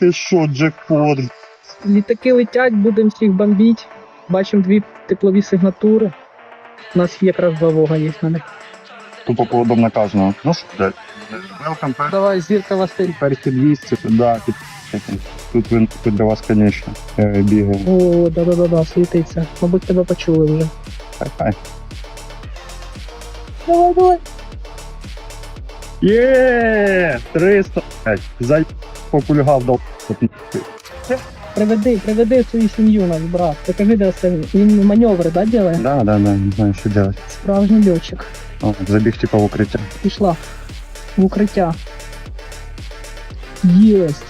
Ти що, джекпот? Літаки летять, будемо всіх бомбити. Бачимо дві теплові сигнатури. У нас є якраз два вога є на них. Тупо по одному наказано. Ну що, блядь? Welcome back. Давай, зірка Василь. Перші 200, да, під... Тут він тут для вас, звісно, е, бігає. О, да-да-да, світиться. Мабуть, тебе почули вже. Хай. Давай, давай. Є! 300! Зай За покульгав дав. Приведи, приведи свою сім'ю наш брат. Покажи, де це він маневри, да, делає? Да, да, да, не знаю, що делать. Справжній льотчик. О, забіг типа в укриття. Пішла в укриття. Єсть.